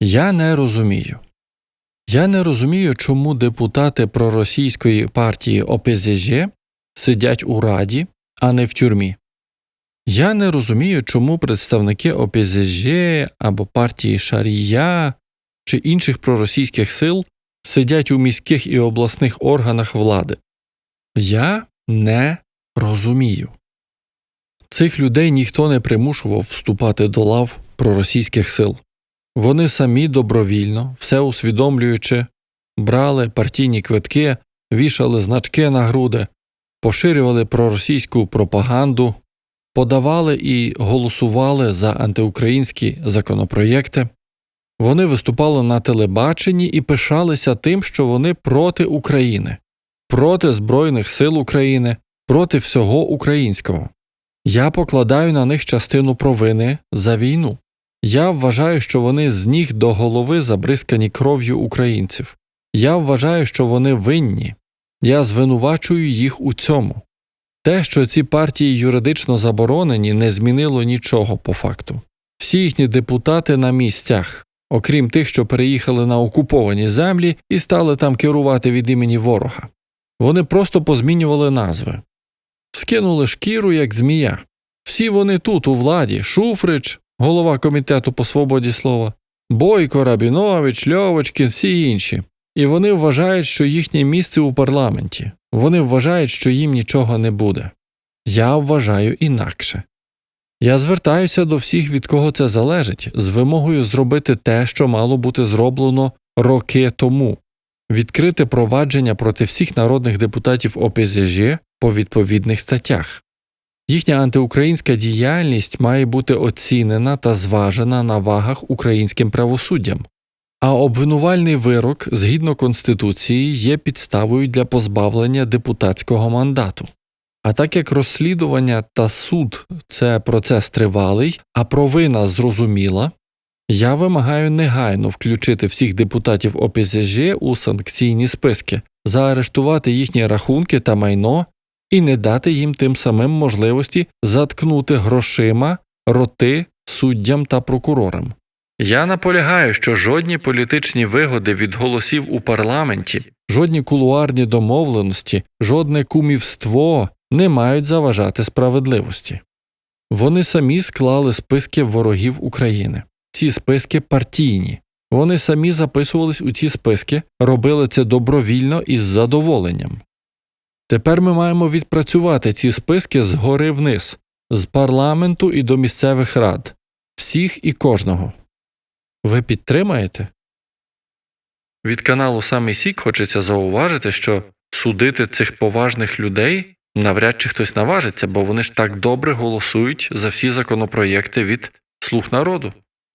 Я не розумію. Я не розумію, чому депутати проросійської партії ОПЗЖ сидять у Раді, а не в тюрмі. Я не розумію, чому представники ОПЗЖ або партії Шарія чи інших проросійських сил сидять у міських і обласних органах влади. Я не розумію. Цих людей ніхто не примушував вступати до лав проросійських сил. Вони самі добровільно, все усвідомлюючи, брали партійні квитки, вішали значки на груди, поширювали проросійську пропаганду, подавали і голосували за антиукраїнські законопроєкти. Вони виступали на телебаченні і пишалися тим, що вони проти України, проти Збройних сил України, проти всього українського. Я покладаю на них частину провини за війну. Я вважаю, що вони з ніг до голови забризкані кров'ю українців. Я вважаю, що вони винні. Я звинувачую їх у цьому. Те, що ці партії юридично заборонені, не змінило нічого по факту. Всі їхні депутати на місцях, окрім тих, що переїхали на окуповані землі і стали там керувати від імені ворога. Вони просто позмінювали назви, скинули шкіру, як змія. Всі вони тут, у владі, Шуфрич, голова комітету по свободі слова, Бойко, Рабінович, Льовочкін, всі інші. І вони вважають, що їхнє місце у парламенті. Вони вважають, що їм нічого не буде. Я вважаю інакше. Я звертаюся до всіх, від кого це залежить, з вимогою зробити те, що мало бути зроблено роки тому відкрити провадження проти всіх народних депутатів ОПЗЖ по відповідних статтях. Їхня антиукраїнська діяльність має бути оцінена та зважена на вагах українським правосуддям, а обвинувальний вирок згідно Конституції є підставою для позбавлення депутатського мандату. А так як розслідування та суд це процес тривалий, а провина зрозуміла, я вимагаю негайно включити всіх депутатів ОПЗЖ у санкційні списки, заарештувати їхні рахунки та майно і не дати їм тим самим можливості заткнути грошима роти суддям та прокурорам. Я наполягаю, що жодні політичні вигоди від голосів у парламенті, жодні кулуарні домовленості, жодне кумівство не мають заважати справедливості. Вони самі склали списки ворогів України. Ці списки партійні. Вони самі записувались у ці списки, робили це добровільно і з задоволенням. Тепер ми маємо відпрацювати ці списки згори вниз, з парламенту і до місцевих рад, всіх і кожного. Ви підтримаєте? Від каналу Самий Сік хочеться зауважити, що судити цих поважних людей навряд чи хтось наважиться, бо вони ж так добре голосують за всі законопроєкти від слуг народу.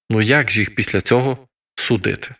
Ну як ж їх після цього судити?